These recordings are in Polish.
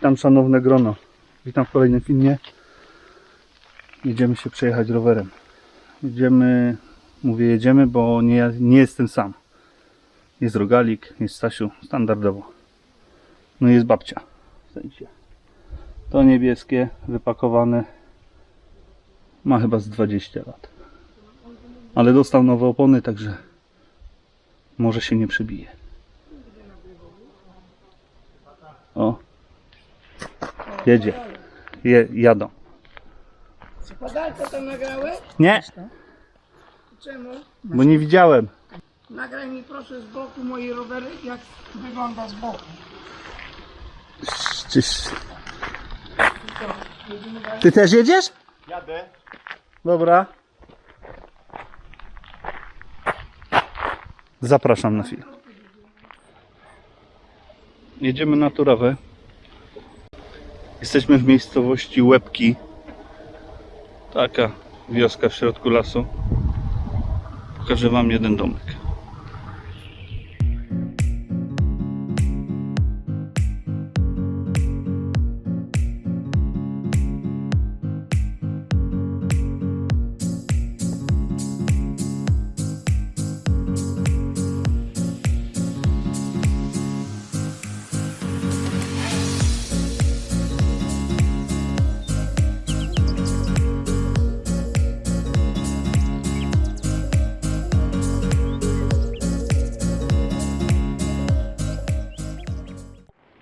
Witam szanowne grono. Witam w kolejnym filmie. Jedziemy się przejechać rowerem. Jedziemy, mówię jedziemy, bo nie, nie jestem sam. Jest rogalik, jest Stasiu, standardowo. No i jest babcia. W sensie. To niebieskie, wypakowane. Ma chyba z 20 lat. Ale dostał nowe opony, także może się nie przebije. O. Jedzie. Je, jadą. Podalce to nagrałeś? Nie, Czemu? bo nie widziałem. Nagraj mi proszę z boku moje rowery, jak wygląda z boku. Czyś. Ty też jedziesz? Jadę. Dobra. Zapraszam na film. Jedziemy na Turawę. Jesteśmy w miejscowości Łebki. Taka wioska w środku lasu. Pokażę Wam jeden domek.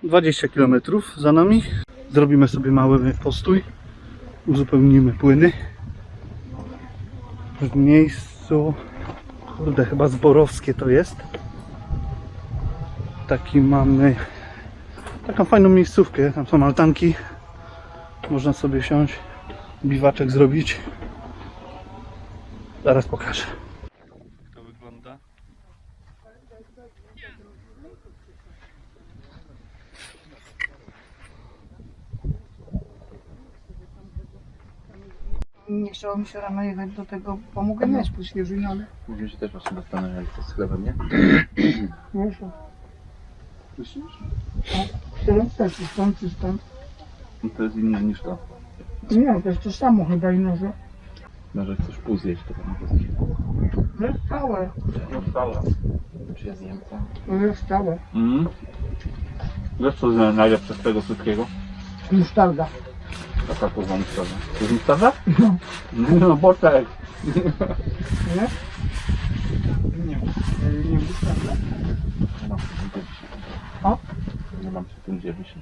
Dwadzieścia km za nami. Zrobimy sobie mały postój. Uzupełnimy płyny. W miejscu, kurde, chyba zborowskie to jest. Taki mamy taką fajną miejscówkę. Tam są altanki. Można sobie siąść, biwaczek zrobić. Zaraz pokażę. Nie chciało mi się rano jechać do tego, pomogę mieć poświeżeniony. Później się też właśnie zastanawiam, jak to z chlebem, nie? Muszę. Myślisz? Tyle też czy stąd, czy stąd. No to jest inne niż to. Nie, to jest to samo chyba i noże. No, że chcesz pół zjeść, to pewnie to zjeść. To jest całe. No wcale. Czy ja zjem to? To jest całe. Mhm. Wiesz co zna- najlepsze z tego wszystkiego? Musztarda. Taka musztarda. To jest musztarda? No. No, boczek. Nie? Nie. Nie. Nie tym dziewięć. O? Nie mam przy tym dziewięć.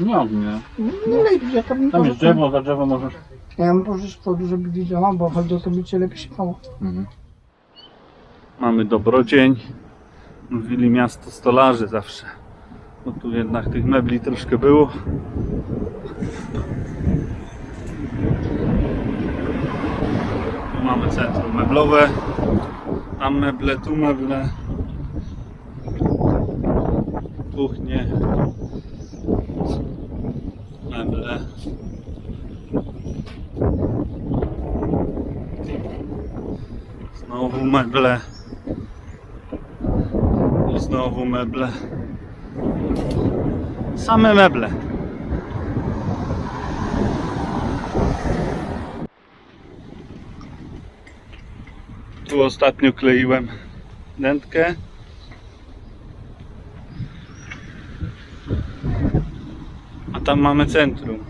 Nie mam, nie. Nie lepiej, ja tam nie Tam jest drzewo, za drzewo możesz... Ja z przodu, żeby widziała, bo chodzi o to, by cię lepiej śmiało. Mhm. Mamy dobrodzień. Mówili miasto stolarzy zawsze. Bo tu jednak tych mebli troszkę było. Mamy centrum meblowe. Tam meble, tu meble. Kuchnie. Meble. Znowu meble. I znowu meble. Same meble. Tu ostatnio kleiłem dętkę. A tam mamy centrum.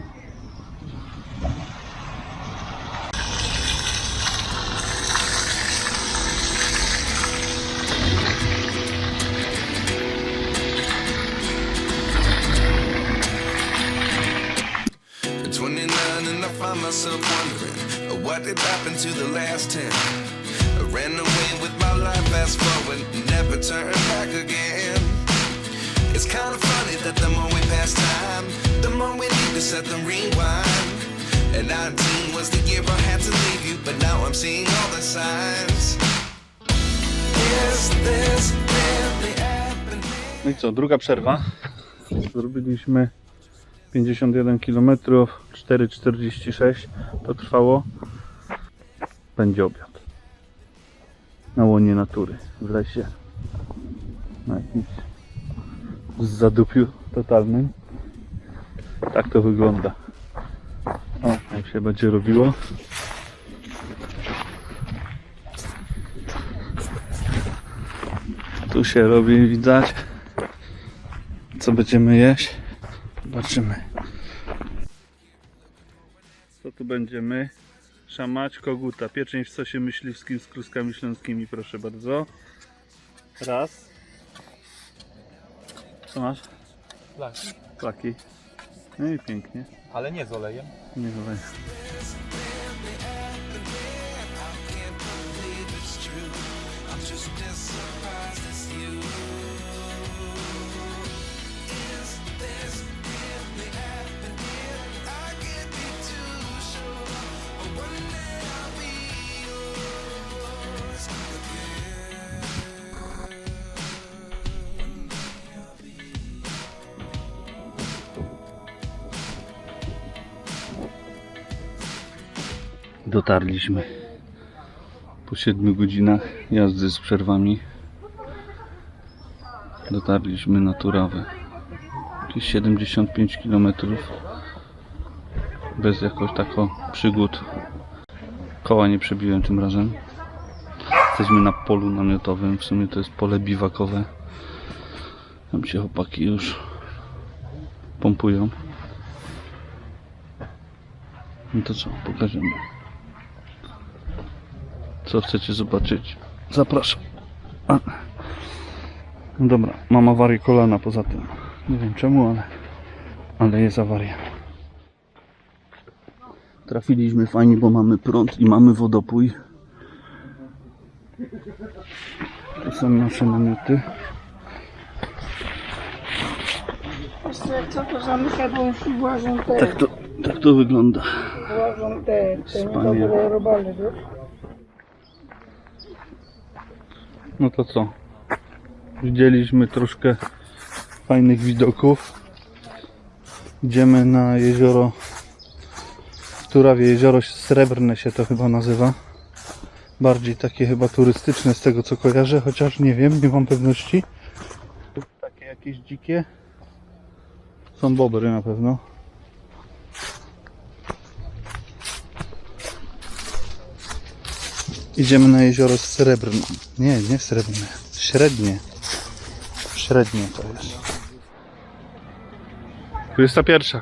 At 29 and I find myself wondering uh, what did happen to the last 10. Ran away with my life, fast forward, never turn back again. It's kind of funny that the more we pass time, the more we need to set rewind. And 19 was the year I had to leave you, but now I'm seeing all the signs. Is this? No i co, druga przerwa. Zrobiliśmy 51 km, 4,46 to trwało. Będzie obiad. Na łonie natury, w lesie. Na jakimś zadupiu totalnym. Tak to wygląda. O, jak się będzie robiło. Tu się robi, widać. Co będziemy jeść? Zobaczymy. Co tu będziemy? Szamać koguta. Pieczeń w sosie myśliwskim z kluskami śląskimi, proszę bardzo. Raz. Co masz? Flaki. Flaki. No i pięknie. Ale nie z olejem. Nie wiem. Dotarliśmy po 7 godzinach jazdy z przerwami. Dotarliśmy na Turawę. Jakieś 75 km bez jakoś tako przygód. Koła nie przebiłem tym razem. Jesteśmy na polu namiotowym. W sumie to jest pole biwakowe. Tam się chłopaki już pompują. No to co, pokażemy. Co chcecie zobaczyć? Zapraszam. A. No dobra, mam awarię kolana poza tym. Nie wiem czemu, ale, ale jest awaria. Trafiliśmy fajnie, bo mamy prąd i mamy wodopój. To są nasze namioty. Jeszcze co to za mycha, bo już włażą te, Tak to, tak to wygląda. włażą te, te Wspaniale. niedobre robale, wiesz? No to co? Widzieliśmy troszkę fajnych widoków. Idziemy na jezioro Turawie, jezioro Srebrne się to chyba nazywa. Bardziej takie chyba turystyczne z tego co kojarzę, chociaż nie wiem, nie mam pewności. Takie jakieś dzikie. Są bobry na pewno. Idziemy na jezioro Srebrne. Nie, nie Srebrne. Średnie. Średnie to jest. 21.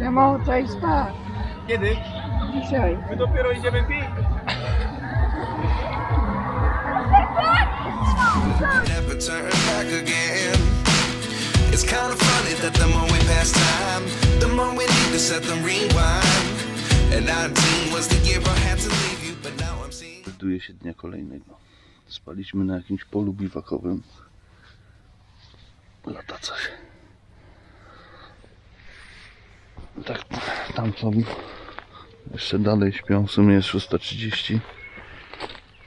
Ja mało tutaj spać. Kiedy? Dzisiaj. My dopiero idziemy pić. never turn back again. It's kind of funny that the more we pass time, the more we need to set them rewind. Znajduje się dnia kolejnego. Spaliśmy na jakimś polu biwakowym. Lata coś. Tak, tam są. Jeszcze dalej śpią. W sumie jest 6.30.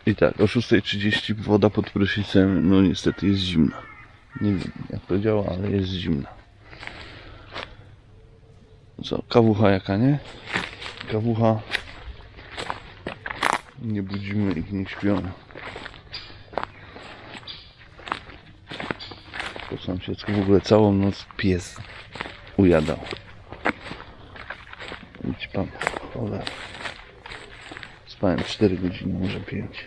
I tak, o 6.30 woda pod prysznicem, no niestety jest zimna. Nie wiem jak to działa, ale jest zimna. Co, kawucha jaka, nie? Kawucha nie budzimy ich, niech śpią. Po sąsiedzku w ogóle całą noc pies ujadał. Idź pan, cholera. Spałem 4 godziny, może 5.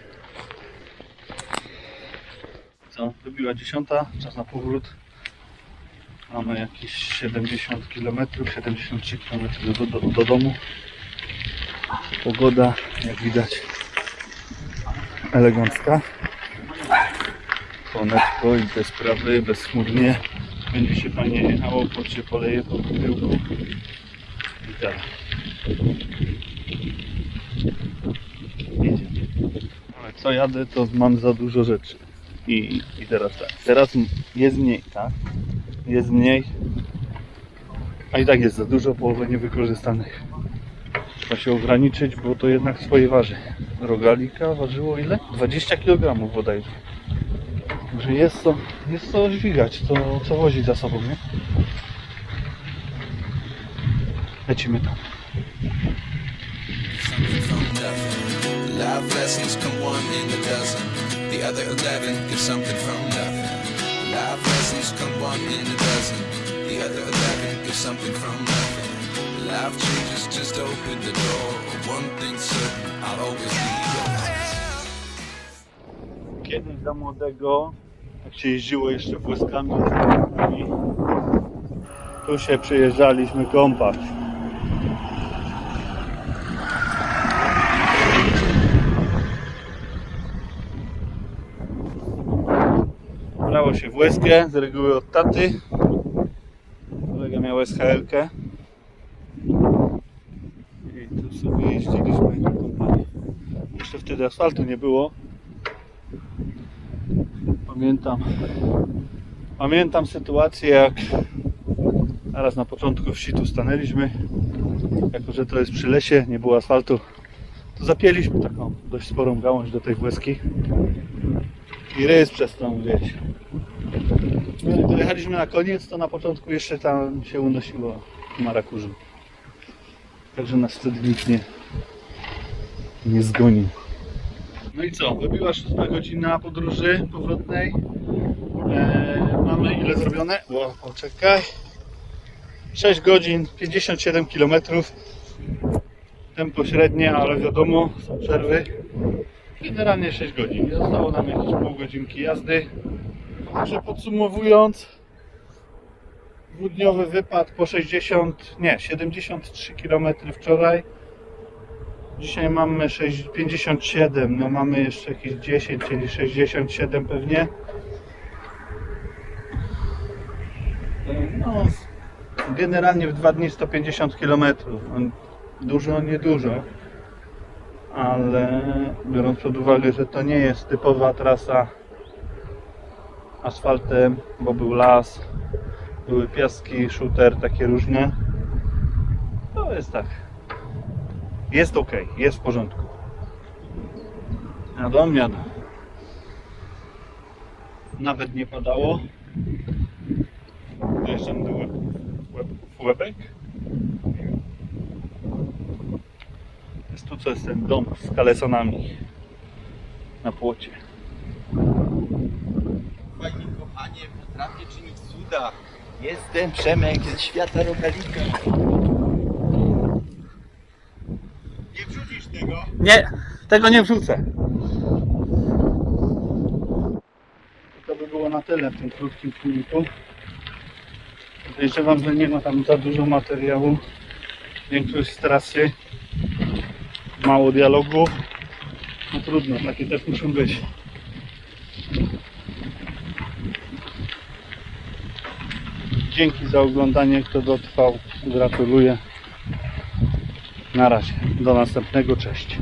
Co? Wybiła 10, czas na powrót. Mamy jakieś 70 km, 73 km do, do, do domu. Pogoda, jak widać, elegancka. Słoneczko i te sprawy, bezchmurnie. Będzie się fajnie jechało, pod się poleje po tyłku. I tak. Ale co jadę, to mam za dużo rzeczy. I, I teraz tak. Teraz jest mniej, tak? Jest mniej. A i tak jest za dużo, połowę niewykorzystanych. Trzeba się ograniczyć, bo to jednak swoje waży. Rogalika ważyło ile? 20 kg bodajże. Także jest to, jest to dźwigać, to co wozi za sobą, nie? Lecimy tam. Life lessons come one in a dozen. The other 11 get something from nothing. Life lessons come one in a dozen. The other eleven something from nothing. Life changes, just open the door. One certain, I'll always be. Kiedyś za młodego, jak się jeździło jeszcze wózkami, tu się przyjeżdżaliśmy kąpać. Brało się w łezkę, z reguły od taty. Kolega miał SHL-kę. I tu sobie jeździliśmy. Jeszcze wtedy asfaltu nie było. Pamiętam. Pamiętam sytuację, jak zaraz na początku wsi tu stanęliśmy. Jako, że to jest przy lesie, nie było asfaltu, to zapięliśmy taką dość sporą gałąź do tej włeski. I rys przestał gdzieś. Gdy dojechaliśmy na koniec, to na początku jeszcze tam się unosiło marakurzem. Także nas wtedy nikt nie, nie zgonił. No i co? Wybiła 6 godzina podróży powrotnej. Eee, mamy ile zrobione? O, poczekaj. 6 godzin, 57 km. Tempo średnie, ale wiadomo, są przerwy. Generalnie 6 godzin. Zostało nam jakieś pół godzinki jazdy. Także podsumowując, dwudniowy wypad po 60, nie, 73 km wczoraj. Dzisiaj mamy 6, 57, no mamy jeszcze jakieś 10, czyli 67 pewnie. No, generalnie w dwa dni 150 km. Dużo, niedużo. Ale biorąc pod uwagę, że to nie jest typowa trasa asfaltem, bo był las, były piaski, shooter, takie różne. To jest tak. Jest ok, jest w porządku. Jadą, jadą. Nawet nie padało. Dojeżdżam do łeb, łeb, łebek. Jest tu co jest ten dom z kalesonami na płocie. Fajnie kochanie, potrafię czynić cuda. Jestem Przemek z świata rogalika. Nie wrzucisz tego? Nie, tego nie wrzucę. To by było na tyle w tym krótkim filmiku. Podejrzewam, że nie ma tam za dużo materiału. Większość z trasy. Mało dialogu. No trudno, takie też muszą być. Dzięki za oglądanie, kto dotrwał. Gratuluję. Na razie. Do następnego. Cześć.